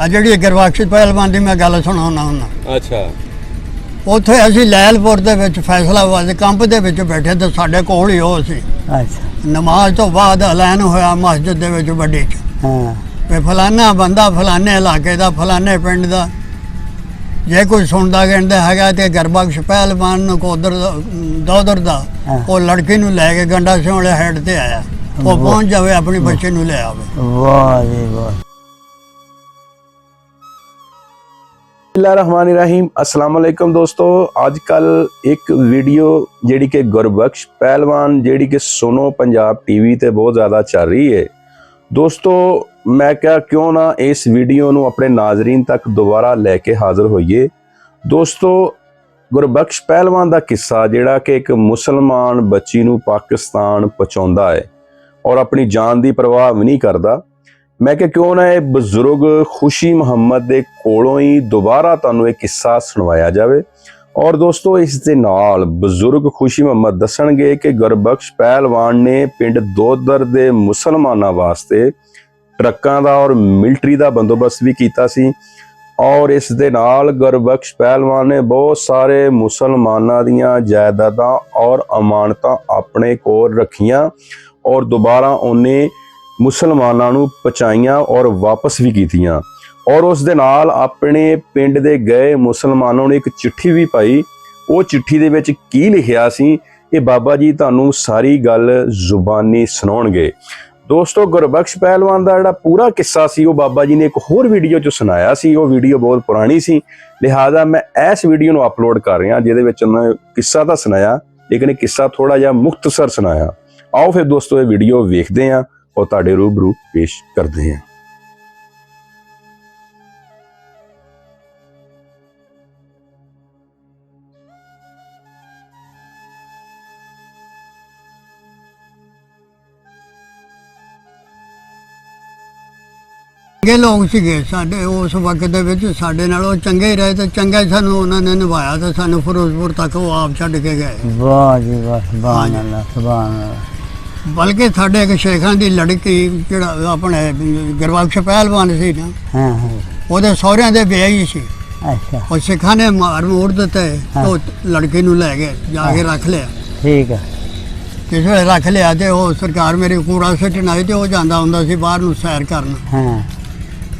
ਆ ਜਿਹੜੀ ਗਰਵਾਕਸ਼ੀ ਪਹਿਲਵਾਨ ਦੀ ਮੈਂ ਗੱਲ ਸੁਣਾਉਣਾ ਹੁੰਦਾ। ਅੱਛਾ। ਉੱਥੇ ਅਸੀਂ ਲੈਲਪੁਰ ਦੇ ਵਿੱਚ ਫੈਸਲਾਬਾਦ ਕੰਪ ਦੇ ਵਿੱਚ ਬੈਠੇ ਤੇ ਸਾਡੇ ਕੋਲ ਹੀ ਉਹ ਸੀ। ਅੱਛਾ। ਨਮਾਜ਼ ਤੋਂ ਬਾਅਦ ਐਲਾਨ ਹੋਇਆ ਮਸਜਿਦ ਦੇ ਵਿੱਚ ਵੱਡੀ ਚ। ਹਾਂ। ਵੀ ਫਲਾਨਾ ਬੰਦਾ ਫਲਾਣੇ ਇਲਾਕੇ ਦਾ ਫਲਾਣੇ ਪਿੰਡ ਦਾ। ਜੇ ਕੋਈ ਸੁਣਦਾ ਕਹਿੰਦਾ ਹੈਗਾ ਤੇ ਗਰਬਖਸ਼ ਪਹਿਲਵਾਨ ਨੂੰ ਕੋਦਰ ਦੋਦਰ ਦਾ। ਉਹ ਲੜਕੀ ਨੂੰ ਲੈ ਕੇ ਗੰਡਾ ਸਿੰਘ ਵਾਲੇ ਹੈਡ ਤੇ ਆਇਆ। ਉਹ। ਪਹੁੰਚ ਜਾਵੇ ਆਪਣੀ ਬੱਚੇ ਨੂੰ ਲੈ ਆਵੇ। ਵਾਹ ਜੀ ਵਾਹ। ਬਿਸਮਿਲ੍ਲਾਹਿਰਰਹਿਮਾਨਿਰਰਹੀਮ ਅਸਲਾਮ ਵਾਲੇਕਮ ਦੋਸਤੋ ਅੱਜ ਕੱਲ ਇੱਕ ਵੀਡੀਓ ਜਿਹੜੀ ਕਿ ਗੁਰਬਖਸ਼ ਪਹਿਲਵਾਨ ਜਿਹੜੀ ਕਿ ਸੁਨੋ ਪੰਜਾਬ ਟੀਵੀ ਤੇ ਬਹੁਤ ਜ਼ਿਆਦਾ ਚੱਲ ਰਹੀ ਹੈ ਦੋਸਤੋ ਮੈਂ ਕਿਹਾ ਕਿਉਂ ਨਾ ਇਸ ਵੀਡੀਓ ਨੂੰ ਆਪਣੇ ਨਾਜ਼ਰੀਨ ਤੱਕ ਦੁਬਾਰਾ ਲੈ ਕੇ ਹਾਜ਼ਰ ਹੋਈਏ ਦੋਸਤੋ ਗੁਰਬਖਸ਼ ਪਹਿਲਵਾਨ ਦਾ ਕਿੱਸਾ ਜਿਹੜਾ ਕਿ ਇੱਕ ਮੁਸਲਮਾਨ ਬੱਚੀ ਨੂੰ ਪਾਕਿਸਤਾਨ ਪਹੁੰਚਾਉਂਦਾ ਹੈ ਔਰ ਆਪਣੀ ਜਾਨ ਦੀ ਪਰਵਾਹ ਵੀ ਨਹੀਂ ਕਰਦਾ ਮੈਂ ਕਿ ਕਿਉਂ ਨਾ ਇਹ ਬਜ਼ੁਰਗ ਖੁਸ਼ੀ ਮੁਹੰਮਦ ਦੇ ਕੋਲੋਂ ਹੀ ਦੁਬਾਰਾ ਤੁਹਾਨੂੰ ਇਹ ਕਿੱਸਾ ਸੁਣਵਾਇਆ ਜਾਵੇ? ਔਰ ਦੋਸਤੋ, ਇਸ ਦੇ ਨਾਲ ਬਜ਼ੁਰਗ ਖੁਸ਼ੀ ਮੁਹੰਮਦ ਦੱਸਣਗੇ ਕਿ ਗੁਰਬਖਸ਼ ਪਹਿਲਵਾਨ ਨੇ ਪਿੰਡ ਦੋਦਰ ਦੇ ਮੁਸਲਮਾਨਾਂ ਵਾਸਤੇ ਟਰੱਕਾਂ ਦਾ ਔਰ ਮਿਲਟਰੀ ਦਾ ਬੰਦੋਬਸਤ ਵੀ ਕੀਤਾ ਸੀ। ਔਰ ਇਸ ਦੇ ਨਾਲ ਗੁਰਬਖਸ਼ ਪਹਿਲਵਾਨ ਨੇ ਬਹੁਤ ਸਾਰੇ ਮੁਸਲਮਾਨਾਂ ਦੀਆਂ ਜਾਇਦਾਦਾਂ ਔਰ ਅਮਾਨਤਾਂ ਆਪਣੇ ਕੋਲ ਰੱਖੀਆਂ ਔਰ ਦੁਬਾਰਾ ਉਹਨੇ ਮੁਸਲਮਾਨਾਂ ਨੂੰ ਪਹੁੰਚਾਈਆਂ ਔਰ ਵਾਪਸ ਵੀ ਕੀਤੀਆਂ। ਔਰ ਉਸ ਦੇ ਨਾਲ ਆਪਣੇ ਪਿੰਡ ਦੇ ਗਏ ਮੁਸਲਮਾਨਾਂ ਨੂੰ ਇੱਕ ਚਿੱਠੀ ਵੀ ਪਾਈ। ਉਹ ਚਿੱਠੀ ਦੇ ਵਿੱਚ ਕੀ ਲਿਖਿਆ ਸੀ, ਇਹ ਬਾਬਾ ਜੀ ਤੁਹਾਨੂੰ ਸਾਰੀ ਗੱਲ ਜ਼ੁਬਾਨੀ ਸੁਣਾਉਣਗੇ। ਦੋਸਤੋ, ਗੁਰਬਖਸ਼ ਪਹਿਲਵਾਨ ਦਾ ਜਿਹੜਾ ਪੂਰਾ ਕਿੱਸਾ ਸੀ, ਉਹ ਬਾਬਾ ਜੀ ਨੇ ਇੱਕ ਹੋਰ ਵੀਡੀਓ 'ਚ ਸੁਣਾਇਆ ਸੀ। ਉਹ ਵੀਡੀਓ ਬਹੁਤ ਪੁਰਾਣੀ ਸੀ। ਲਿਹਾਜ਼ਾ ਮੈਂ ਇਸ ਵੀਡੀਓ ਨੂੰ ਅਪਲੋਡ ਕਰ ਰਿਹਾ, ਜਿਹਦੇ ਵਿੱਚ ਉਹਨਾਂ ਨੇ ਕਿੱਸਾ ਤਾਂ ਸੁਣਾਇਆ, ਲੇਕਿਨ ਇਹ ਕਿੱਸਾ ਥੋੜਾ ਜਿਹਾ ਮੁਖਤਸਰ ਸੁਣਾਇਆ। ਆਓ ਫਿਰ ਦੋਸਤੋ, ਇਹ ਵੀਡੀਓ ਵੇਖਦੇ ਹਾਂ। ਔਰ ਤੁਹਾਡੇ ਰੂਬਰੂ ਪੇਸ਼ ਕਰਦੇ ਹਾਂ। ਚੰਗੇ ਲੋਕ ਸੀਗੇ ਸਾਡੇ ਉਸ ਵਕਤ ਦੇ ਵਿੱਚ ਸਾਡੇ ਨਾਲ ਉਹ ਚੰਗੇ ਹੀ ਰਹੇ ਤੇ ਚੰਗਾ ਹੀ ਸਾਨੂੰ ਉਹਨਾਂ ਨੇ ਨਿਭਾਇਆ ਤੇ ਸਾਨੂੰ ਫਿਰੋਜ਼ਪੁਰ ਤੱਕ ਉਹ ਆਪ ਛੱਡ ਕੇ ਗਏ। ਵਾਹ ਜੀ ਵਾਹ ਸੁਭਾਨ। ਅੱਲਾਹ ਸੁਭਾਨ ਅੱਲਾਹ। ਬਲਕਿ ਸਾਡੇ ਇੱਕ ਸ਼ੇਖਾਂ ਦੀ ਲੜਕੀ ਜਿਹੜਾ ਆਪਣੇ ਗਰਵਾਕਸ਼ ਪਹਿਲਵਾਨ ਸੀ ਨਾ ਹਾਂ ਹਾਂ। ਉਹਦੇ ਸਹੁਰਿਆਂ ਦੇ ਵਿਆਹੀ ਸੀ। ਅੱਛਾ। ਉਹ ਸਿੱਖਾਂ ਨੇ ਮਾਰ ਮੋੜ ਦਿੱਤੇ। ਉਹ ਲੜਕੀ ਨੂੰ ਲੈ ਗਏ ਜਾ ਕੇ ਰੱਖ ਲਿਆ। ਠੀਕ ਹੈ ਜਿਸ ਵੇਲੇ ਰੱਖ ਲਿਆ ਤੇ ਉਹ ਸਰਕਾਰ ਮੇਰੇ ਕੂੜਾ ਸਿੱਟਣ ਆਈ ਤੇ ਉਹ ਜਾਂਦਾ ਹੁੰਦਾ ਸੀ ਬਾਹਰ ਨੂੰ ਸੈਰ ਕਰਨ। ਹਾਂ।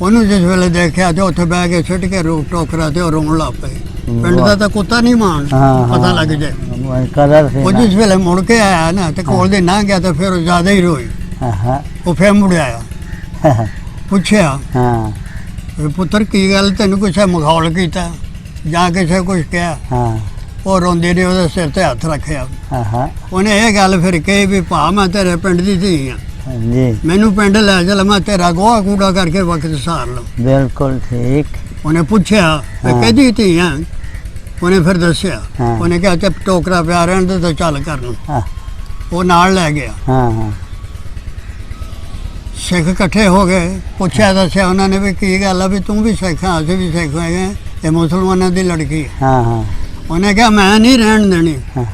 ਉਹਨੂੰ ਜਿਸ ਵੇਲੇ ਦੇਖਿਆ ਤੇ ਉੱਥੇ ਬਹਿ ਕੇ ਸਿੱਟ ਕੇ ਰੋਕ ਟੋਕਰਾ ਤੇ ਉਹ ਰੋਣ ਲੱਗ ਪਏ। ਪਿੰਡ ਦਾ ਤਾਂ ਕੁੱਤਾ ਨਹੀਂ ਮਾਣ ਪਤਾ। ਲੱਗ ਜਾਏ। ਉਹ ਕਦਰ ਸੀ ਉਹ ਨਾ। ਜਿਸ ਵੇਲੇ ਮੁੜ ਕੇ ਆਇਆ ਨਾ ਤੇ ਕੋਲ ਦੇ ਨਾ ਗਿਆ ਤਾਂ ਫਿਰ ਉਹ ਜ਼ਿਆਦਾ ਹੀ ਰੋਈ। ਹਾਂ ਹਾਂ ਉਹ ਫਿਰ ਮੁੜ ਆਇਆ। ਪੁੱਛਿਆ ਹਾਂ। ਵੀ ਪੁੱਤਰ ਕੀ ਗੱਲ ਤੈਨੂੰ ਕਿਸੇ ਮਖੌਲ ਕੀਤਾ? ਜਾਂ ਕਿਸੇ ਕੁਝ ਕਿਹਾ? ਹਾਂ। ਉਹ ਰੋਂਦੇ ਨੇ ਉਹਦੇ ਸਿਰ ਤੇ ਹੱਥ ਰੱਖਿਆ। ਹਾਂ ਹਾਂ ਉਹਨੇ ਇਹ ਗੱਲ ਫਿਰ ਕਹੀ ਵੀ ਭਾ ਮੈਂ ਤੇਰੇ ਪਿੰਡ ਦੀ ਧੀ ਆ। ਜੀ ਮੈਨੂੰ ਪਿੰਡ ਲੈ ਚੱਲ ਮੈਂ ਤੇਰਾ ਗੋਹਾ ਕੂੜਾ ਕਰਕੇ ਵਕਤ ਸਾਰ ਲਵਾਂ। ਬਿਲਕੁਲ ਠੀਕ। ਉਹਨੇ ਪੁੱਛਿਆ ਵੀ ਹਾਂ। ਕਿਹਦੀ ਧੀ ਆ? ਉਹਨੇ ਫਿਰ ਦੱਸਿਆ ਹਾਂ। ਉਹਨੇ ਕਿਹਾ ਤੇ ਟੋਕਰਾ ਪਿਆ ਰਹਿਣ ਦੇ ਤਾਂ ਚੱਲ ਕਰ ਨੂੰ। ਹਾਂ। ਉਹ ਨਾਲ ਲੈ ਗਿਆ। ਹਾਂ ਹਾਂ। ਸਿੱਖ ਇਕੱਠੇ ਹੋ ਗਏ। ਪੁੱਛਿਆ ਦੱਸਿਆ ਉਹਨਾਂ ਨੇ ਵੀ ਕੀ ਗੱਲ ਆ ਵੀ ਤੂੰ ਵੀ ਸਿੱਖ ਆ ਅਸੀਂ ਵੀ ਸਿੱਖ ਹੈਗੇ ਇਹ ਮੁਸਲਮਾਨਾਂ ਦੀ ਲੜਕੀ ਹੈ। ਹਾਂ ਹਾਂ। ਉਹਨੇ ਕਿਹਾ ਮੈਂ ਨਹੀਂ ਰਹਿਣ ਦੇਣੀ। ਹਾਂ।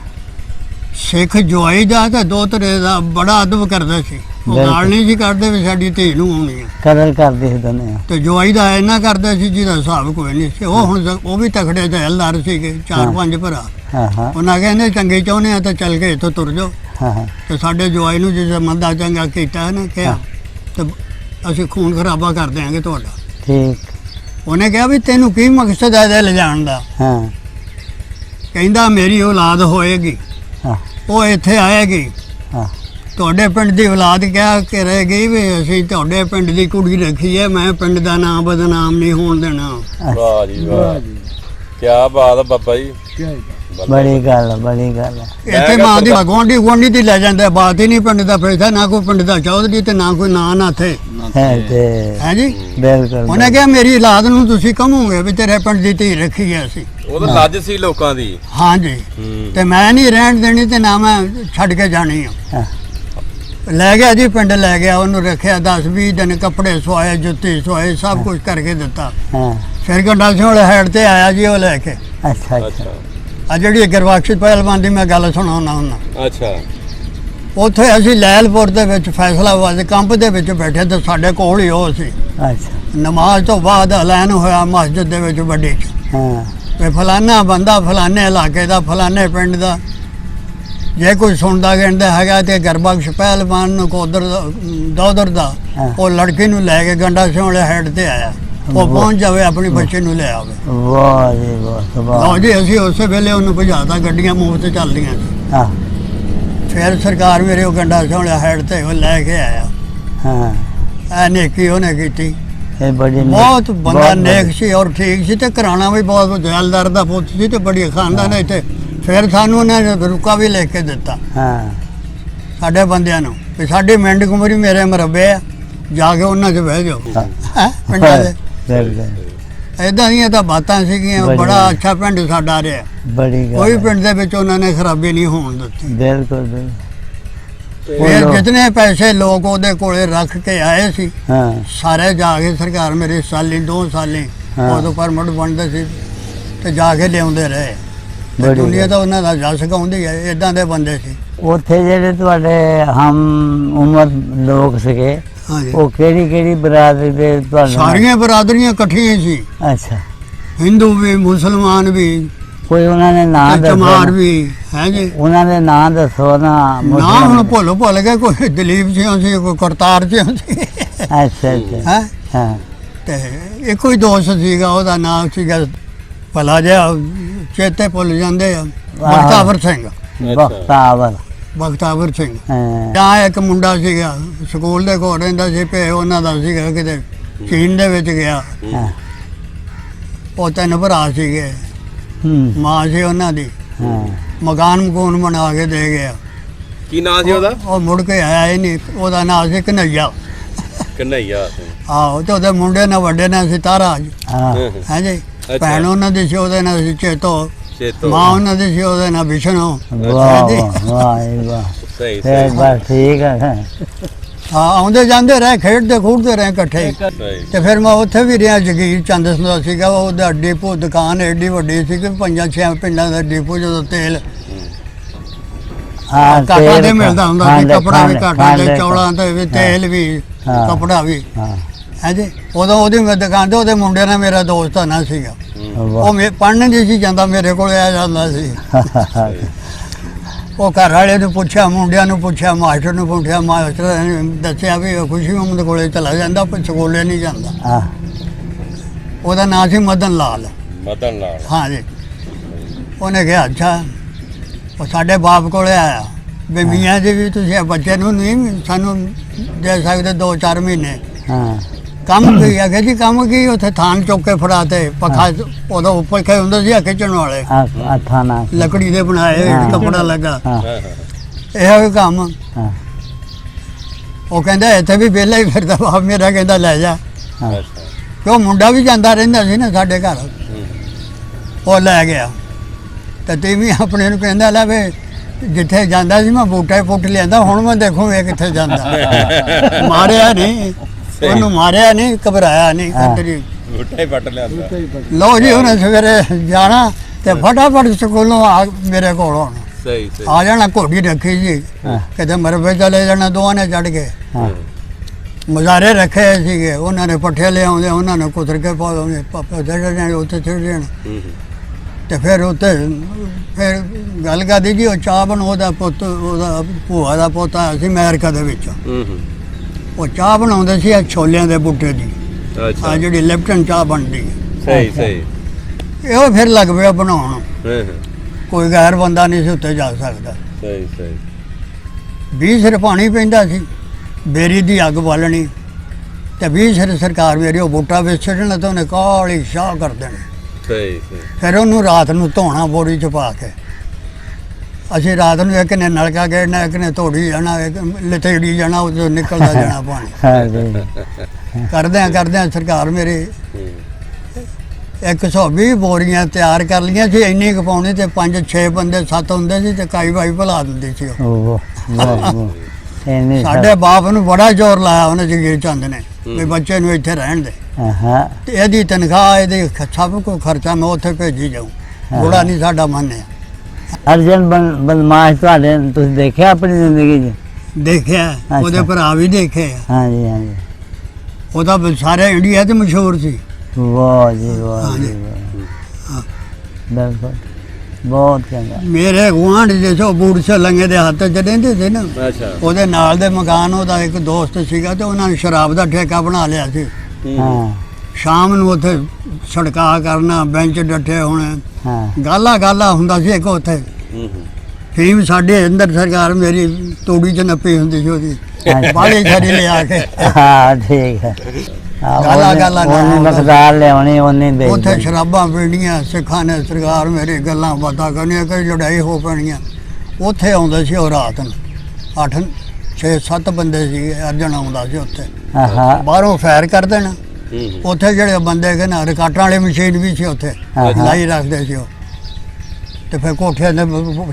ਸਿੱਖ ਜਵਾਈ ਦਾ ਤੇ ਦੋਤਰੇ ਦਾ ਬੜਾ ਅਦਬ ਕਰਦਾ ਸੀ। ਉਹ ਬਿਲਕੁਲ। ਨਾਲ ਨਹੀਂ ਸੀ ਕਰਦੇ ਵੀ ਸਾਡੀ ਧੀ ਨੂੰ ਆਉਣੀ ਹੈ ਕਦਰ ਕਰਦੀ ਸੀ ਦੁਨੀਆ ਤੇ ਜਵਾਈ ਦਾ ਇੰਨਾ ਕਰਦਾ ਸੀ ਜਿਹਦਾ ਹਿਸਾਬ ਕੋਈ ਨਹੀਂ ਸੀ। ਉਹ ਹੁਣ ਜ਼- ਉਹ ਵੀ ਤਖੜੇ ਤੇ ਹਲਦਾਰ ਸੀਗੇ ਚਾਰ ਹਾਂ। ਪੰਜ ਭਰਾ। ਹਾਂ ਹਾਂ। ਉਹਨਾਂ ਕਹਿੰਦੇ ਚੰਗੇ ਚਾਹੁੰਦੇ ਆ ਤਾਂ ਚੱਲ ਕੇ ਇੱਥੋਂ ਤੁਰ ਜਾਓ। ਹਾਂ ਹਾਂ। ਤੇ ਸਾਡੇ ਜਵਾਈ ਨੂੰ ਜੇ ਮੰਦਾ ਚੰਗਾ ਕੀਤਾ ਹੈ ਨਾ ਕਿਹਾ ਤੇ ਅਸੀਂ ਖੂਨ ਖਰਾਬਾ ਕਰ ਦਿਆਂਗੇ ਤੁਹਾਡਾ। ਠੀਕ। ਉਹਨੇ ਕਿਹਾ ਵੀ ਤੈਨੂੰ ਕੀ ਮਕਸਦ ਹੈ ਇਹਦੇ ਲਿਜਾਣ ਦਾ? ਹਾਂ। ਕਹਿੰਦਾ ਮੇਰੀ ਔਲਾਦ ਹੋਏਗੀ। ਹਾਂ। ਉਹ ਇੱਥੇ ਆਏਗੀ। ਹਾਂ। ਤੁਹਾਡੇ ਪਿੰਡ ਦੀ ਔਲਾਦ ਕਿਹਾ ਕਿ ਰਹੇਗੀ ਵੀ ਅਸੀਂ ਤੁਹਾਡੇ ਪਿੰਡ ਦੀ ਕੁੜੀ ਰੱਖੀ ਹੈ ਮੈਂ ਪਿੰਡ ਦਾ ਨਾਮ ਬਦਨਾਮ ਨਹੀਂ ਹੋਣ ਦੇਣਾ। ਵਾਹ ਜੀ ਵਾਹ। ਕੀ ਬਾਤ ਬਾਬਾ ਜੀ। ਬੜੀ ਗੱਲ ਬੜੀ ਗੱਲ। ਇੱਥੇ ਮਾਂ ਦੀ ਗਵਾਂਢੀ ਗਵਾਂਢੀ ਦੀ ਲੈ ਜਾਂਦਾ ਬਾਤ ਹੀ ਨਹੀਂ ਪਿੰਡ ਦਾ ਪੈਸਾ ਨਾ ਕੋਈ ਪਿੰਡ ਦਾ ਚੌਧਰੀ ਤੇ ਨਾ ਕੋਈ ਨਾਂ ਨਾ ਥੇ ਹੈ ਤੇ ਹੈ ਜੀ? ਬਿਲਕੁਲ ਉਹਨੇ ਕਿਹਾ ਮੇਰੀ ਔਲਾਦ ਨੂੰ ਤੁਸੀਂ ਕਹੋਗੇ ਵੀ ਤੇਰੇ ਪਿੰਡ ਦੀ ਧੀ ਰੱਖੀ ਹੈ ਅਸੀਂ। ਉਹ ਤਾਂ ਲੱਜ ਸੀ ਲੋਕਾਂ ਦੀ। ਹਾਂ ਜੀ। ਤੇ ਮੈਂ ਨਹੀਂ ਰਹਿਣ ਦੇਣੀ ਤੇ ਨਾ ਮੈਂ ਛੱਡ ਕੇ ਜਾਣੀ ਆ। ਹਾਂ। ਲੈ ਗਿਆ ਜੀ ਪਿੰਡ ਲੈ ਗਿਆ ਉਹਨੂੰ ਰੱਖਿਆ 10 20 ਦਿਨ ਕੱਪੜੇ ਸਵਾਏ ਜੁੱਤੀ ਸਵਾਏ ਸਭ ਕੁਝ ਕਰਕੇ ਦਿੱਤਾ। ਹਾਂ। ਫਿਰ ਗੰਡਾ ਸਿੰਘ ਵਾਲੇ ਹੈਡ ਤੇ ਆਇਆ ਜੀ ਉਹ ਲੈ ਕੇ। ਅੱਛਾ ਅੱਛਾ। ਆ ਜਿਹੜੀ ਗਰਵਾਕਸ਼ੀ ਪਹਿਲਵਾਨ ਦੀ ਮੈਂ ਗੱਲ ਸੁਣਾਉਣਾ ਹੁੰਦਾ। ਅੱਛਾ। ਉੱਥੇ ਅਸੀਂ ਲੈਲਪੁਰ ਦੇ ਵਿੱਚ ਫੈਸਲਾਬਾਦ ਕੰਪ ਦੇ ਵਿੱਚ ਬੈਠੇ ਤੇ ਸਾਡੇ ਕੋਲ ਹੀ ਉਹ ਸੀ। ਅੱਛਾ। ਨਮਾਜ਼ ਤੋਂ ਬਾਅਦ ਐਲਾਨ ਹੋਇਆ ਮਸਜਿਦ ਦੇ ਵਿੱਚ ਵੱਡੀ। ਹਾਂ। ਫਲਾਨਾ ਬੰਦਾ ਫਲਾਣੇ ਇਲਾਕੇ ਦਾ ਫਲਾਣੇ ਪਿੰਡ ਦਾ। ਜੇ ਕੋਈ ਸੁਣਦਾ ਗਿਣਦਾ ਹੈਗਾ ਤੇ ਗਰਬਖਸ਼ ਪਹਿਲਵਾਨ ਨੂੰ ਕੋਦਰ ਦੌਦਰ ਦਾ। ਉਹ ਲੜਕੀ ਨੂੰ ਲੈ ਕੇ ਗੰਡਾ ਸਿਉਲੇ ਹੈਡ ਤੇ ਆਇਆ। ਉਹ। ਪਹੁੰਚ ਜਾਵੇ ਆਪਣੀ ਬੱਚੇ ਨੂੰ ਲੈ ਆਵੇ। ਵਾਹ ਜੀ ਵਾਹ ਲਓ ਸੁਭਾਨ ਜੀ ਅਸੀਂ ਉਸੇ ਵੇਲੇ ਉਹਨੂੰ ਭਜਾਤਾ ਗੱਡੀਆਂ ਮੁਫਤ ਚੱਲਦੀਆਂ ਸੀ। ਹਾਂ। ਫਿਰ ਸਰਕਾਰ ਮੇਰੇ ਉਹ ਗੰਡਾ ਸਿਉਲੇ ਹੈਡ ਤੇ ਉਹ ਲੈ ਕੇ ਆਇਆ। ਹਾਂ। ਐ ਨੇਕੀ ਉਹਨੇ ਕੀਤੀ। ਇਹ ਬੜੀ ਨੇ- ਬਹੁਤ ਬੰਦਾ ਨੇਕ ਸੀ ਔਰ ਠੀਕ ਸੀ ਤੇ ਘਰਾਣਾ ਵੀ ਬਹੁਤ ਜੈਲਦਾਰ ਦਾ ਪੁੱਤ ਸੀ ਤੇ ਬੜੀ ਖਾਨਦਾਨ ਇੱਥੇ ਫਿਰ ਸਾਨੂੰ ਉਹਨਾਂ ਨੇ ਰੁਕਾ ਵੀ ਲਿਖ ਕੇ ਦਿੱਤਾ। ਹਾਂ। ਸਾਡੇ ਬੰਦਿਆਂ ਨੂੰ। ਵੀ ਸਾਡੀ ਮਿੰਡ ਕੁਮਰੀ ਮੇਰੇ ਮਰਬੇ ਆ। ਜਾ ਕੇ ਉਹਨਾਂ 'ਚ ਬਹਿ ਜਾਓ। ਹਾਂ। ਪਿੰਡਾਂ ਦੇ। ਬਿਲਕੁਲ ਇਦਾਂ ਦੀਆਂ ਤਾਂ ਬਾਤਾਂ ਸੀਗੀਆਂ। ਬੜੀ ਬੜਾ ਅੱਛਾ ਪਿੰਡ ਸਾਡਾ ਰਿਹਾ। ਬੜੀ ਗੱਲ ਕੋਈ ਹੈ। ਪਿੰਡ ਦੇ ਵਿੱਚ ਉਹਨਾਂ ਨੇ ਖਰਾਬੀ ਨਹੀਂ ਹੋਣ ਦਿੱਤੀ। ਬਿਲਕੁਲ ਬਿਲਕੁਲ। ਲੋਕ- ਜਿਤਨੇ ਪੈਸੇ ਲੋਕ ਉਹਦੇ ਕੋਲੇ ਰੱਖ ਕੇ ਆਏ ਸੀ ਹਾਂ। ਸਾਰੇ ਜਾ ਕੇ ਸਰਕਾਰ ਮੇਰੇ ਸਾਲੀ ਦੋ ਸਾਲੀ ਹਾਂ। ਉਦੋਂ ਪਰਮਿਟ ਬਣਦੇ ਸੀ ਤੇ ਜਾ ਕੇ ਲਿਆਉਂਦੇ ਰਹੇ। ਤੇ ਬੜੀ ਦੁਨੀਆ। ਤਾਂ ਉਹਨਾਂ ਦਾ ਜਸ ਗਾਉਂਦੀ ਹੈ ਇਦਾਂ ਦੇ ਬੰਦੇ ਸੀ। ਉੱਥੇ ਜਿਹੜੇ ਤੁਹਾਡੇ ਹਮ ਉਮਰ ਲੋਕ ਸੀਗੇ ਹਾਂਜੀ। ਉਹ ਕਿਹੜੀ ਕਿਹੜੀ ਬਰਾਦਰੀ ਦੇ ਤੁਹਾਨੂੰ ਸਾਰੀਆਂ ਬਰਾਦਰੀਆਂ ਇਕੱਠੀਆਂ ਸੀ। ਅੱਛਾ। ਹਿੰਦੂ ਵੀ ਮੁਸਲਮਾਨ ਵੀ ਕੋਈ ਉਹਨਾਂ ਨੇ ਨਾਂ ਤੇ ਦੱਸੋ ਚਮਾਰ। ਵੀ ਹੈ ਜੀ? ਉਹਨਾਂ ਦੇ ਨਾਂ ਦੱਸੋ ਨਾ ਨਾ ਮੁਸਲਮਾਨ ਹੁਣ ਭੁੱਲ ਭੁੱਲ ਗਏ ਕੋਈ ਦਲੀਪ ਸਿੰਘ ਸੀ ਕੋਈ ਕਰਤਾਰ ਸਿੰਘ ਸੀ। ਅੱਛਾ ਅੱਛਾ। ਹੈ? ਹਾਂ। ਤੇ ਇੱਕੋ ਹੀ ਦੋਸਤ ਸੀਗਾ ਉਹਦਾ ਨਾਮ ਸੀਗਾ ਭਲਾ ਜਿਹਾ ਚੇਤੇ ਭੁੱਲ ਜਾਂਦੇ ਆ। ਬਖਤਾਵਰ ਸਿੰਘ। ਬਖਤਾਵਰ ਬਖਤਾਵਰ ਸਿੰਘ। ਹਾਂ। ਜਾਂ ਇੱਕ ਮੁੰਡਾ ਸੀਗਾ ਸਕੂਲ ਦੇ ਕੋਲ ਰਹਿੰਦਾ ਸੀ ਭੇ ਉਹਨਾਂ ਦਾ ਸੀਗਾ ਕਿਤੇ ਚੀਨ ਦੇ ਵਿੱਚ ਗਿਆ। ਹਾਂ। ਉਹ ਤਿੰਨ ਭਰਾ ਸੀਗੇ। ਹੂੰ। ਮਾਂ ਸੀ ਉਹਨਾਂ ਦੀ। ਹਾਂ। ਮਕਾਨ ਮਕੂਨ ਬਣਾ ਕੇ ਦੇ ਗਿਆ। ਕੀ ਨਾਂ ਸੀ ਉਹਦਾ? ਉਹ ਮੁੜ ਕੇ ਆਇਆ ਹੀ ਨਹੀਂ। ਉਹਦਾ ਨਾਂ ਸੀ ਕਨਈਆ ਕਨਈਆ ਆਹੋ ਤੇ ਉਹਦੇ ਮੁੰਡੇ ਨਾਲ ਵੱਡੇ ਨਾਲ ਸੀ ਤਾਰਾ। ਹਾਂ। ਹੈ ਜੀ? ਅੱਛਾ। ਭੈਣ ਉਹਨਾਂ ਦੀ ਸੀ ਉਹਦੇ ਨਾਲ ਸੀ ਚੇਤੋ। ਚੇਤੋ। ਮਾਂ ਉਹਨਾਂ ਦੀ ਸੀ ਉਹਦੇ ਨਾਲ ਵਿਸ਼ਨੂੰ ਵਾਹ ਵਾਹ ਵਾਹ ਸਹੀ ਸਹੀ। ਬਸ ਠੀਕ ਹੈ ਹਾਂ ਆਉਂਦੇ ਜਾਂਦੇ ਰਹੇ ਖੇਡਦੇ ਖੂਡਦੇ ਰਹੇ ਇਕੱਠੇ। ਤੇ ਫਿਰ ਮੈਂ ਉੱਥੇ ਵੀ ਰਿਹਾ ਜਗੀਰ ਚੰਦ ਦਾ ਸੀਗਾ ਉਹਦਾ ਡਿਪੋ ਦੁਕਾਨ ਐਡੀ ਵੱਡੀ ਸੀ ਕਿ ਪੰਜਾਂ ਛੇ ਪਿੰਡਾਂ ਦਾ ਡਿਪੋ ਜਦੋਂ ਤੇਲ ਹਾਂ ਕਾਟਾ ਦੇ ਮਿਲਦਾ ਹੁੰਦਾ ਸੀ ਕਪੜਾ ਵੀ ਕਾਟਾ ਦੇ ਚੌਲਾਂ ਤੇ ਵੀ ਤੇਲ ਵੀ। ਕਪੜਾ ਵੀ। ਹਾਂ। ਹੈ ਜੀ ਉਦੋਂ ਉਹਦੀ ਮੈਂ ਦੁਕਾਨ ਤੇ ਉਹਦੇ ਮੁੰਡੇ ਨਾਲ ਮੇਰਾ ਦੋਸਤ ਨਾ ਸੀਗਾ। ਉਹ ਮੇ ਪੜਨ ਨਹੀਂ ਸੀ ਜਾਂਦਾ ਮੇਰੇ ਕੋਲ ਆ ਜਾਂਦਾ ਸੀ। ਉਹ ਘਰ ਵਾਲੇ ਨੂੰ ਪੁੱਛਿਆ ਮੁੰਡਿਆਂ ਨੂੰ ਪੁੱਛਿਆ ਮਾਸਟਰ ਨੂੰ ਪੁੱਛਿਆ ਮਾਸਟਰ ਨੇ ਦੱਸਿਆ ਵੀ ਉਹ ਖੁਸ਼ੀ ਮੁਹੰਮਦ ਕੋਲੇ ਚਲਾ ਜਾਂਦਾ ਪਰ ਸਕੂਲੇ ਨਹੀਂ ਜਾਂਦਾ। ਹਾਂ ਉਹਦਾ ਨਾਂ ਸੀ ਮਦਨ ਲਾਲ। ਮਦਨ ਲਾਲ। ਹਾਂ ਜੀ ਉਹਨੇ ਕਿਹਾ ਅੱਛਾ ਉਹ ਸਾਡੇ ਬਾਪ ਕੋਲੇ ਆਇਆ। ਵੀ ਮੀਆਂ ਜੀ ਵੀ ਤੁਸੀਂ ਬੱਚੇ ਨੂੰ ਨਹੀਂ ਸਾਨੂੰ ਦੇ ਸਕਦੇ 2-4 ਮਹੀਨੇ। ਹਾਂ। ਕੰਮ ਕੀ ਆ? ਜੀ ਕੰਮ ਕੀ? ਉੱਥੇ ਥਾਨ ਚੁੱਕ ਕੇ ਫੜਾਤੇ। ਪੱਖਾ ਉਦੋਂ ਉੱਪਰ ਖੇ ਹੁੰਦੇ ਸੀ ਖਿੱਚਣ ਵਾਲੇ। ਆ ਨਾ ਲੱਕੜੀ ਦੇ ਬਣਾਏ ਹਾਂ। ਕੱਪੜਾ ਲੱਗਾ। ਹਾਂ। ਹਾਂ, ਹਾਂ। ਇਹੋ ਹੀ ਕੰਮ। ਹਾਂ। ਉਹ ਕਹਿੰਦਾ ਇੱਥੇ ਵੀ ਵਿਹਲਾ ਹੀ ਫਿਰਦਾ ਬਾਪ ਮੇਰਾ ਕਹਿੰਦਾ ਲੈ ਜਾ। ਹਾਂ। ਕਿਉਂ? ਮੁੰਡਾ ਵੀ ਜਾਂਦਾ ਰਹਿੰਦਾ ਸੀ ਨਾ ਸਾਡੇ ਘਰ। ਹੂੰ। ਉਹ ਲੈ ਗਿਆ। ਤੇ ਤੀਵੀਂ ਆਪਣੇ ਨੂੰ ਕਹਿੰਦਾ ਲੈ ਵੇ ਜਿੱਥੇ ਜਾਂਦਾ ਸੀ ਮੈਂ ਬੂਟੇ ਪੁੱਟ ਲਿਆਂਦਾ। ਹੁਣ ਮੈਂ ਦੇਖੂ ਇਹ ਕਿੱਥੇ ਜਾਂਦਾ। ਮਾਰਿਆ ਨਹੀਂ ਉਹਨੂੰ ਮਾਰਿਆ ਨਹੀਂ ਘਬਰਾਇਆ ਨਹੀਂ ਹਾਂ। ਕੰਤਰੀ ਬੂਟਾ ਹੀ ਪੱਟ ਲਿਆਂਦਾ। ਲਓ ਜੀ ਉਹਨੇ ਸਵੇਰੇ ਜਾਣਾ ਤੇ ਫਟਾਫਟ ਸਕੂਲੋਂ ਆ ਮੇਰੇ ਕੋਲ ਆਉਣਾ। ਸਹੀ ਸਹੀ। ਆ ਜਾਣਾ ਘੋੜੀ ਰੱਖੀ ਜੀ। ਕਿਤੇ ਮਰਬੇ ਚਲੇ ਜਾਣਾ ਦੋਵਾਂ ਨੇ ਚੜ ਕੇ। ਮਜ਼ਾਰੇ ਰੱਖੇ ਸੀਗੇ। ਉਹਨਾਂ ਨੇ ਪੱਠੇ ਲਿਆਉਂਦੇ ਉਹਨਾਂ ਨੇ ਕੁਤਰ ਕੇ ਪਾਉਂਦੇ ਪਾਪਾ ਜਿਹੜੇ ਨੇ ਉੱਥੇ ਚੜ ਜਾਣ ਹੂੰ, ਹੂੰ। ਤੇ ਫਿਰ ਉੱਥੇ ਫਿਰ ਗੱਲ ਕਰਦੀ ਜੀ ਉਹ ਚਾਹ ਬਣ ਉਹਦਾ ਪੁੱਤ ਉਹਦਾ ਭੂਆ ਦਾ ਪੁੱਤ ਸੀ ਅਮਰੀਕਾ ਦੇ ਵਿੱਚ। ਹੂੰ ਹੂੰ। ਉਹ ਚਾਹ ਬਣਾਉਂਦੇ ਸੀ ਇਹ ਛੋਲਿਆਂ ਦੇ ਬੂਟੇ ਦੀ। ਅੱਛਾ। ਆ ਜਿਹੜੀ ਲਿਪਟਨ ਚਾਹ ਬਣਦੀ ਹੈ। ਸਹੀ ਸਹੀ। ਇਹੋ ਫਿਰ ਲੱਗ ਪਿਆ ਬਣਾਉਣ। ਹਾਂ, ਹਾਂ। ਕੋਈ ਗੈਰ ਬੰਦਾ ਨਹੀਂ ਸੀ ਉੱਤੇ ਜਾ ਸਕਦਾ। ਸਹੀ ਸਹੀ। 20 ਸਿਰ ਪਾਣੀ ਪੈਂਦਾ ਸੀ। ਬੇਰੀ ਦੀ ਅੱਗ ਬਾਲਣੀ। ਤੇ 20 ਸਿਰ ਸਰਕਾਰ ਮੇਰੀ ਉਹ ਬੂਟਾ ਵੇਚ ਛੱਡਣਾ ਤੇ ਉਹਨੇ ਕਾਲੀ ਸ਼ਾਹ ਕਰ ਦੇਣੀ। ਸਹੀ ਸਹੀ। ਫਿਰ ਉਹਨੂੰ ਰਾਤ ਨੂੰ ਧੋਣਾ ਬੋਰੀ ਚ ਪਾ ਕੇ। ਅਸੀਂ ਰਾਤ ਨੂੰ ਇੱਕ ਨੇ ਨਲਕਾ ਗੇੜਨਾ ਇੱਕ ਨੇ ਧੋੜੀ ਜਾਣਾ ਇੱਕ ਲਤੇੜੀ ਜਾਣਾ ਉਹ ਨਿਕਲਦਾ ਜਾਣਾ ਪਾਣੀ। ਹਾਂ ਜੀ। ਕਰਦਿਆਂ ਕਰਦਿਆਂ ਸਰਕਾਰ ਮੇਰੇ ਹੂੰ। 120 ਬੋਰੀਆਂ ਤਿਆਰ ਕਰ ਲਈਆਂ ਸੀ ਇੰਨੀ ਕੁ ਪਾਉਣੀ ਤੇ 5-6 ਬੰਦੇ ਸੱਤ ਹੁੰਦੇ ਸੀ ਤੇ ਕਾਈ ਵਾਈ ਭੁਲਾ ਦਿੰਦੀ ਸੀ ਉਹ। ਉਹ ਵਾਹ ਵਾਹ ਇੰਨੀ ਸਾਡੇ ਬਾਪ ਨੂੰ ਬੜਾ ਜ਼ੋਰ ਲਾਇਆ ਉਹਨੇ ਜਗੀਰ ਚੰਦ ਨੇ ਵੀ ਬੱਚੇ ਨੂੰ ਇੱਥੇ ਰਹਿਣ ਦੇ। ਤੇ ਇਹਦੀ ਤਨਖਾਹ ਇਹਦੇ ਸਭ ਕੋ ਖਰਚਾ ਮੈਂ ਉੱਥੇ ਭੇਜੀ ਜਾਊਂ। ਬੁੜਾ ਨਹੀਂ ਸਾਡਾ ਮੰਨਿਆ। ਅਰਜਨ ਬਦਮਾਸ਼ ਤੁਹਾਡੇ ਤੁਸੀਂ ਦੇਖਿਆ ਆਪਣੀ ਜ਼ਿੰਦਗੀ 'ਚ? ਦੇਖਿਆ ਉਹਦੇ ਭਰਾ ਵੀ ਦੇਖੇ ਆ। ਹਾਂ ਜੀ ਹਾਂ ਜੀ ਉਹ ਤਾਂ ਸਾਰੇ ਇੰਡੀਆ 'ਚ ਮਸ਼ਹੂਰ ਸੀ। ਵਾਹ ਜੀ ਵਾਹ ਜੀ ਬਿਲਕੁਲ। ਬਹੁਤ ਚੰਗਾ। ਮੇਰੇ ਗੁਆਂਢ ਦੇ ਸੋ ਬੂੜ ਸੇ ਲੰਗੇ ਦੇ ਹੱਥ 'ਚ ਰਹਿੰਦੇ ਸੀ ਨਾ। ਅੱਛਾ। ਉਹਦੇ ਨਾਲ ਦੇ ਮਕਾਨ ਉਹਦਾ ਇੱਕ ਦੋਸਤ ਸੀਗਾ ਤੇ ਉਹਨਾਂ ਨੇ ਸ਼ਰਾਬ ਦਾ ਠੇਕਾ ਬਣਾ ਲਿਆ ਸੀ। ਹਾਂ। ਸ਼ਾਮ ਨੂੰ ਉੱਥੇ ਸੜਕਾ ਕਰਨਾ ਬੈਂਚ ਡੱਠੇ ਹੋਣੇ। ਹਾਂ। ਗਾਲਾ ਗਾਲਾ ਹੁੰਦਾ ਸੀ ਇੱਕ ਉੱਥੇ। ਹੂੰ ਹੂੰ। ਫੀਮ ਸਾਡੇ ਅੰਦਰ ਸਰਕਾਰ ਮੇਰੀ ਤੂੜੀ 'ਚ ਨੱਪੀ ਹੁੰਦੀ ਸੀ ਉਹਦੀ। ਹਾਂ। ਬਾਹਲੀ ਛੜੀ ਲਿਆ ਕੇ। ਹਾਂ ਠੀਕ ਹੈ। ਗਾਲਾਂ- ਗਾਲਾਂ ਉਹਨੇ। ਮਕਦਾਰ ਲਿਆਉਣੀ ਉਹਨੇ ਦੇ ਉੱਥੇ ਸ਼ਰਾਬਾਂ ਪੀਣੀਆਂ ਸਿੱਖਾਂ ਨੇ ਸਰਕਾਰ ਮੇਰੀ ਗੱਲਾਂ ਬਾਤਾਂ ਕਰਨੀਆਂ ਕਿ ਲੜਾਈ ਹੋ ਪੈਣੀਆਂ। ਉੱਥੇ ਆਉਂਦੇ ਸੀ ਉਹ ਰਾਤ ਨੂੰ। 8 6 7 ਬੰਦੇ ਸੀ ਅਰਜਨ ਆਉਂਦਾ ਸੀ ਉੱਥੇ। ਬਾਹਰੋਂ ਫਾਇਰ ਕਰ ਦੇਣਾ। ਉੱਥੇ ਜਿਹੜੇ ਬੰਦੇ ਕਿ ਨਾ ਰਿਕਾਰਡਾਂ ਵਾਲੀ ਮਸ਼ੀਨ ਵੀ ਸੀ ਉੱਥੇ। ਲਾਈ ਰੱਖਦੇ ਸੀ ਉਹ। ਤੇ ਫਿਰ ਕੋਠਿਆਂ ਦੇ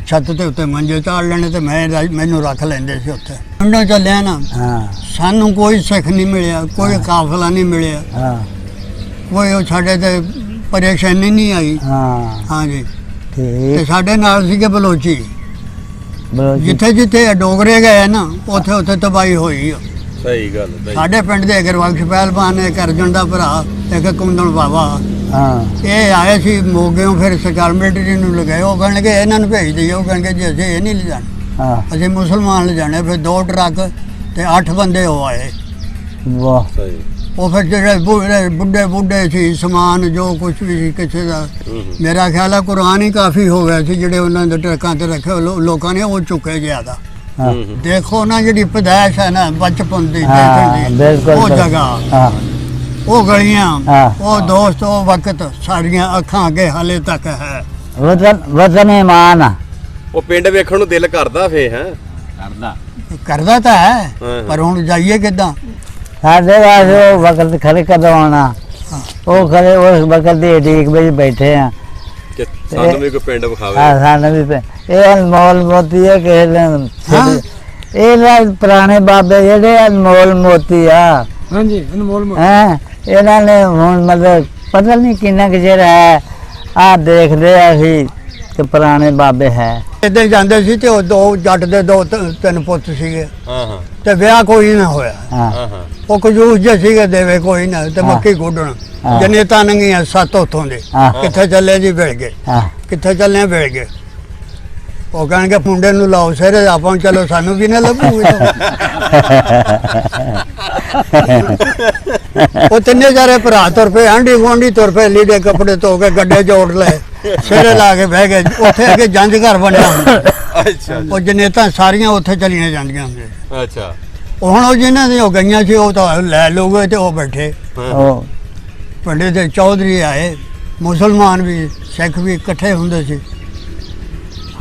ਛੱਤ ਤੇ ਉੱਤੇ ਮੰਜੇ ਚਾੜ ਲੈਣੇ ਤੇ ਮੈਂ ਮੈਨੂੰ ਰੱਖ ਲੈਂਦੇ ਸੀ ਉੱਥੇ। ਪਿੰਡੋਂ ਚੱਲਿਆ ਨਾ ਹਾਂ। ਸਾਨੂੰ ਕੋਈ ਸਿੱਖ ਨਹੀਂ ਮਿਲਿਆ ਕੋਈ ਕਾਫਲਾ ਨਹੀਂ ਮਿਲਿਆ। ਹਾਂ। ਕੋਈ ਉਹ ਸਾਡੇ ਤੇ ਪਰੇਸ਼ਾਨੀ ਨਹੀਂ ਆਈ। ਹਾਂ। ਹਾਂਜੀ। ਤੇ ਸਾਡੇ ਨਾਲ ਸੀਗੇ ਬਲੋਚੀ। ਜਿੱਥੇ ਜਿੱਥੇ ਡੋਗਰੇ ਗਏ ਨਾ ਉੱਥੇ ਉੱਥੇ ਤਬਾਹੀ ਹੋਈ ਆ। ਸਹੀ ਗੱਲ ਸਹੀ। ਸਾਡੇ ਪਿੰਡ ਦੇ ਗੁਰਬਖਸ਼ ਪਹਿਲਵਾਨ ਇੱਕ ਅਰਜਨ ਦਾ ਭਰਾ ਇੱਕ ਕੁੰਦਨ ਬਾਬਾ ਹਾਂ। ਇਹ ਆਏ ਸੀ ਮੋਗਿਓਂ ਫਿਰ ਸਰਕਾਰ ਮਿਲਟਰੀ ਨੂੰ ਲਗਾਏ। ਉਹ ਕਹਿਣਗੇ ਇਹਨਾਂ ਨੂੰ ਭੇਜ ਦਿਓ ਉਹ ਕਹਿਣਗੇ ਜੀ ਅਸੀਂ ਇਹ ਨਹੀਂ ਲਿਜਾਣਾ ਹਾਂ। ਅਸੀਂ ਮੁਸਲਮਾਨ ਲਿਜਾਣੇ ਫਿਰ ਦੋ ਟਰੱਕ ਤੇ ਅੱਠ ਬੰਦੇ ਹੋ ਆਏ। ਵਾਹ। ਸਹੀ। ਉਹ ਫਿਰ ਜਿਹੜੇ ਬੁੱਢੇ ਬੁੱਢੇ ਬੁੱਢੇ ਸੀ ਸਮਾਨ ਜੋ ਕੁਝ ਵੀ ਸੀ ਕਿਸੇ ਦਾ। ਮੇਰਾ ਖਿਆਲ ਹੈ ਕੁਰਾਨ ਹੀ ਕਾਫੀ ਹੋ ਗਿਆ ਸੀ ਜਿਹੜੇ ਉਹਨਾਂ ਦੇ ਟਰੱਕਾਂ ਤੇ ਰੱਖੇ ਲੋ- ਲੋਕਾਂ ਨੇ ਉਹ ਚੁੱਕੇ ਜ਼ਿਆਦਾ। ਹਾਂ। ਦੇਖੋ ਨਾ ਜਿਹੜੀ ਪਦਾਇਸ਼ ਹੈ ਨਾ ਬਚਪਨ ਦੀ ਦੇਖਣ ਉਹ। ਜਗ੍ਹਾ। ਹਾਂ। ਉਹ ਗਲੀਆਂ। ਉਹ ਦੋਸਤ ਉਹ ਵਕਤ ਸਾਡੀਆਂ ਅੱਖਾਂ ਅੱਗੇ ਹਾਲੇ ਤੱਕ ਹੈ। ਵਤਨ ਵਤਨ ਇਮਾਨ ਉਹ ਪਿੰਡ ਵੇਖਣ ਨੂੰ ਦਿਲ ਕਰਦਾ ਫੇ ਹੈ? ਕਰਦਾ। ਕਰਦਾ ਤਾਂ ਹੈ। ਪਰ ਹੁਣ ਜਾਈਏ ਕਿੱਦਾਂ? ਸਾਡੇ ਵਾਸਤੇ ਉਹ ਵਕਤ ਖਰੇ ਕਦੋਂ ਆਉਣਾ? ਉਹ ਖਰੇ ਉਸ ਵਕਤ ਦੇ ਢੀਕ ਵਿੱਚ ਬੈਠੇ ਆ। ਕਿ ਸਾਨੂੰ ਵੀ ਕੋਈ ਪਿੰਡ ਵਿਖਾਵੇ। ਆ ਸਾਨੂੰ ਵੀ ਪੈ- ਇਹ ਅਨਮੋਲ ਮੋਤੀ ਹੈ ਕਿਸੇ ਹਾਂ। ਇਹ ਨਾ ਪੁਰਾਣੇ ਬਾਬੇ ਜਿਹੜੇ ਅਨਮੋਲ ਮੋਤੀ ਆ। ਹਾਂਜੀ ਅਨਮੋਲ ਹੈ ਇਹਨਾਂ ਨੇ ਹੁਣ ਮਤਲਬ ਪਤਾ ਨਹੀਂ ਕਿੰਨਾ ਕੁ ਚਿਰ ਹੈ। ਆ ਦੇਖਦੇ ਆ ਅਸੀਂ ਕਿ ਪੁਰਾਣੇ ਬਾਬੇ ਹੈ। ਇੱਦਾਂ ਹੀ ਜਾਂਦੇ ਸੀ ਤੇ ਉਹ ਦੋ ਜੱਟ ਦੇ ਦੋ ਤ- ਤਿੰਨ ਪੁੱਤ ਸੀਗੇ। ਹਾਂ ਹਾਂ। ਤੇ ਵਿਆਹ ਕੋਈ ਨਾ ਹੋਇਆ। ਹਾਂ। ਹਾਂ ਹਾਂ। ਉਹ ਕੰਜੂਸ ਜਿਹੇ ਸੀਗੇ ਦੇਵੇ ਕੋਈ ਨਾ ਤੇ। ਮੱਕੀ ਗੁੱਡਣ। ਹਾਂ। ਜਨੇਤਾ ਨੰਗੀਆਂ ਸੱਤ ਉੱਥੋਂ ਦੇ। ਹਾਂ। ਕਿੱਥੇ ਚੱਲੇ ਜੀ ਵੇਲ ਗਏ। ਹਾਂ। ਕਿੱਥੇ ਚੱਲੇ ਵੇਲ ਗਏ। ਉਹ ਕਹਿਣਗੇ ਮੁੰਡੇ ਨੂੰ ਲਾਓ ਸਿਰੇ ਆਪਾਂ ਚਲੋ ਸਾਨੂੰ ਵੀ ਨਾ ਲੱਭੂ। ਉਹ ਤਿੰਨੇ ਚਾਰੇ ਭਰਾ ਤੁਰ ਪਏ ਆਂਢੀ ਗੁਆਂਢੀ ਤੁਰ ਪਏ ਲੀੜੇ ਕੱਪੜੇ ਧੋ ਕੇ ਗੱਡੇ ਜੋੜ ਲਏ ਸਿਰੇ ਲਾ ਕੇ ਬਹਿ ਗਏ ਉੱਥੇ ਅੱਗੇ ਜੰਜ ਘਰ ਬਣਿਆ ਹੁੰਦਾ। ਅੱਛਾ ਉਹ ਜਨੇਤਾਂ ਸਾਰੀਆਂ ਉੱਥੇ ਚਲੀਆਂ ਜਾਂਦੀਆਂ ਹੁੰਦੀਆਂ। ਅੱਛਾ। ਉਹ ਹੁਣ ਉਹ ਜਿਨ੍ਹਾਂ ਦੀ ਉਹ ਗਈਆਂ ਸੀ ਉਹ ਤਾਂ ਲੈ ਲੋਗੇ ਤੇ ਉਹ ਬੈਠੇ। ਹਾਂ। ਦੇ ਚੌਧਰੀ ਆਏ ਮੁਸਲਮਾਨ ਵੀ ਸਿੱਖ ਵੀ ਇਕੱਠੇ ਹੁੰਦੇ ਸੀ।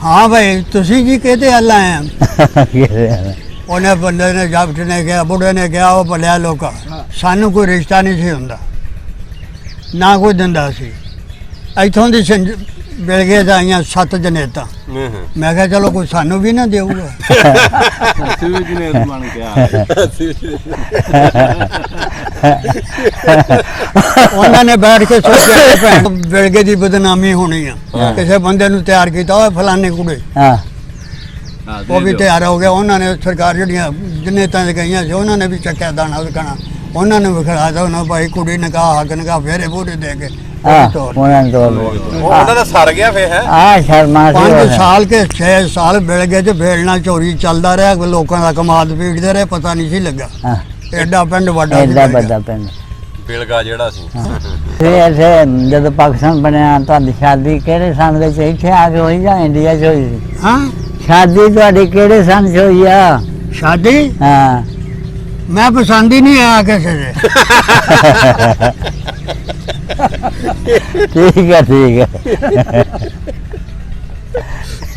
ਹਾਂ ਭਾਈ ਤੁਸੀਂ ਜੀ ਕਿਹਦੇ ਹੱਲ ਆਏ ਆ? ਉਹਨੇ ਬੰਦੇ ਨੇ ਜਾਬਟ ਨੇ ਕਿਹਾ ਬੁੱਢੇ ਨੇ ਕਿਹਾ ਉਹ ਭਲਿਆ ਲੋਕਾ ਸਾਨੂੰ ਕੋਈ ਰਿਸ਼ਤਾ ਨਹੀਂ ਸੀ ਹੁੰਦਾ। ਨਾ ਕੋਈ ਦਿੰਦਾ ਸੀ। ਇੱਥੋਂ ਦੀ ਸਿੰਜ ਬਿਲਗੇ ਦਾ ਆਈਆਂ ਸੱਤ ਜਨੇਤਾ ਮੈਂ ਕਿਹਾ ਚਲੋ ਕੋਈ ਸਾਨੂੰ ਵੀ ਨਾ ਦੇਊਗਾ। ਅਸੀਂ ਵੀ ਕਿਨੇ ਬਣ ਗਿਆ ਉਹਨਾਂ ਨੇ ਬੈਠ ਕੇ ਸੋਚਿਆ ਕਿ ਭੈਣ ਬਿਲਗੇ ਦੀ ਬਦਨਾਮੀ ਹੋਣੀ ਆ। ਕਿਸੇ ਬੰਦੇ ਨੂੰ ਤਿਆਰ ਕੀਤਾ ਉਹ ਫਲਾਣੇ ਕੁੜੇ। ਹਾਂ। ਉਹ ਵੀ ਤਿਆਰ ਹੋ ਗਿਆ। ਉਹਨਾਂ ਨੇ ਸਰਕਾਰ ਜਿਹੜੀਆਂ ਜਨੇਤਾਂ ਦੇ ਗਈਆਂ ਸੀ ਉਹਨਾਂ ਨੇ ਵੀ ਚੱਕਿਆ ਦਾਣਾ ਵਿਖਣਾ ਉਹਨਾਂ ਨੇ ਵਿਖੜਾ ਤਾ ਉਹਨਾਂ ਭਾਈ ਕੁੜੀ ਨਿਕਾਹ ਹੱਕ ਨਿਕਾਹ ਫੇਰੇ ਬੂਟੇ ਦੇ ਕੇ। ਉਹਨਾਂ ਤੋਂ ਉਹ ਉਹਨਾਂ ਦਾ ਸਰ ਗਿਆ ਫੇ ਹੈ? ਆ ਸ਼ਰਮਾ ਸੀ ਪੰਜ ਉਹਦਾ। ਸਾਲ ਕੇ 6 ਸਾਲ ਬਿਲ ਗਏ ਤੇ ਭੇੜਨਾ ਚੋਰੀ ਚੱਲਦਾ ਰਿਹਾ ਲੋਕਾਂ ਦਾ ਕਮਾਦ ਪੀੜਦੇ ਰਹੇ ਪਤਾ ਨਹੀਂ ਸੀ ਲੱਗਾ। ਹਾਂ। ਐਡਾ ਪਿੰਡ ਵੱਡਾ ਸੀ ਐਡਾ। ਵੱਡਾ ਪਿੰਡ। ਬਿਲਗਾ ਜਿਹੜਾ ਸੀ। ਫਿਰ ਇੱਥੇ ਜਦੋਂ ਪਾਕਿਸਤਾਨ ਬਣਿਆ ਤੁਹਾਡੀ ਸ਼ਾਦੀ ਕਿਹੜੇ ਸੰਨ ਵਿੱਚ ਇੱਥੇ ਆ ਕੇ ਹੋਈ ਜਾਂ ਇੰਡੀਆ 'ਚ ਹੋਈ ਸੀ? ਹਾਂ। ਸ਼ਾਦੀ ਤੁਹਾਡੀ ਕਿਹੜੇ ਸੰਨ 'ਚ ਹੋਈ ਆ? ਸ਼ਾਦੀ? ਹਾਂ। ਮੈਂ ਪਸੰਦ ਹੀ ਨਹੀਂ ਆਇਆ ਕਿਸੇ ਦੇ। ਠੀਕ ਹੈ ਠੀਕ ਹੈ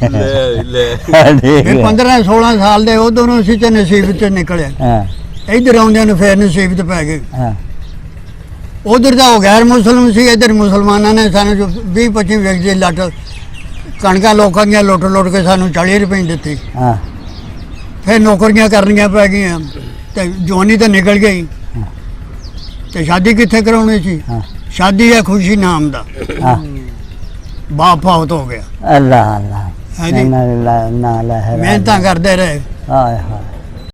ਲੈ ਲੈ। ਠੀਕ ਫਿਰ ਹੈ 15 16 ਸਾਲ ਦੇ ਉਦੋਂ ਨੂੰ ਅਸੀਂ ਤੇ ਨਸੀਬ ਤੇ ਨਿਕਲੇ। ਹਾਂ। ਇੱਧਰ ਆਉਂਦਿਆਂ ਨੂੰ ਫੇਰ ਨਸੀਬ ਤੇ ਪੈ ਗਏ। ਹਾਂ। ਉਧਰ ਦਾ ਉਹ ਗੈਰ ਮੁਸਲਮਾਨ ਸੀ ਇੱਧਰ ਮੁਸਲਮਾਨਾਂ ਨੇ ਸਾਨੂੰ ਜੋ 20 25 ਵਿਅਕਤੀ ਲੱਟ ਕਣਕਾਂ ਲੋਕਾਂ ਦੀਆਂ ਲੁੱਟ ਲੁੱਟ ਕੇ ਸਾਨੂੰ 40 ਰੁਪਏ ਦਿੱਤੀ। ਹਾਂ। ਫਿਰ ਨੌਕਰੀਆਂ ਕਰਨੀਆਂ ਪੈ ਗਈਆਂ। ਤੇ ਜਵਾਨੀ ਤਾਂ ਨਿਕਲ ਗਈ। ਤੇ ਸ਼ਾਦੀ ਕਿੱਥੇ ਕਰਾਉਣੀ ਸੀ? ਹਾਂ। ਸ਼ਾਦੀ ਹੈ ਖੁਸ਼ੀ ਨਾਮ ਦਾ। ਬਾਪ ਫੌਤ ਹੋ ਗਿਆ। ਅੱਲਾਹ ਅੱਲਾਹ। ਹਾਂਜੀ। ਨਾ ਲਾ ਮਿਹਨਤਾਂ ਕਰਦੇ ਰਹੇ। ਹਾਏ ਹਾਏ।